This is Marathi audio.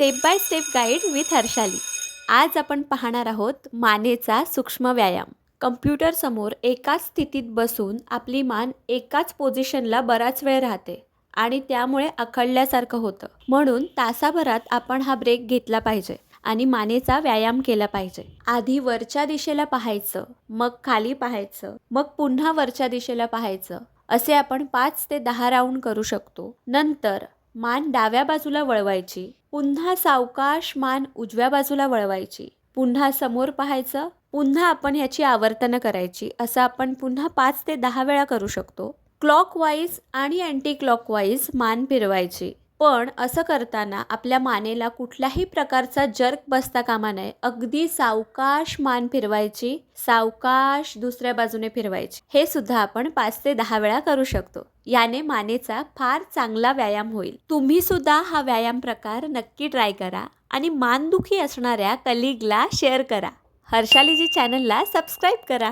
Step by step guide with Harshali. आज आपण पाहणार आहोत मानेचा सूक्ष्म व्यायाम. कम्प्युटरसमोर एकाच स्थितीत बसून आपली मान एकाच पोझिशनला बराच वेळ राहते आणि त्यामुळे अखडल्यासारखं होतं. म्हणून तासाभरात आपण हा ब्रेक घेतला पाहिजे आणि मानेचा व्यायाम केला पाहिजे. आधी वरच्या दिशेला पाहायचं मग खाली पाहायचं मग पुन्हा वरच्या दिशेला पाहायचं असे आपण पाच ते दहा राऊंड करू शकतो. नंतर मान डाव्या बाजूला वळवायची पुन्हा सावकाश मान उजव्या बाजूला वळवायची. पुन्हा समोर पाहायचं पुन्हा आपण ह्याची आवर्तनं करायची असं आपण पुन्हा पाच ते दहा वेळा करू शकतो. क्लॉकवाईज आणि अँटी क्लॉकवाईज मान फिरवायची. पण असं करताना आपल्या मानेला कुठल्याही प्रकारचा जर्क बसता कामा नये. अगदी सावकाश मान फिरवायची सावकाश दुसऱ्या बाजूने फिरवायची. हे सुद्धा आपण पाच ते दहा वेळा करू शकतो. याने मानेचा फार चांगला व्यायाम होईल. तुम्ही सुद्धा हा व्यायाम प्रकार नक्की ट्राय करा आणि मानदुखी असणाऱ्या कलिगला शेअर करा. हर्षालीजी चॅनलला सबस्क्राईब करा.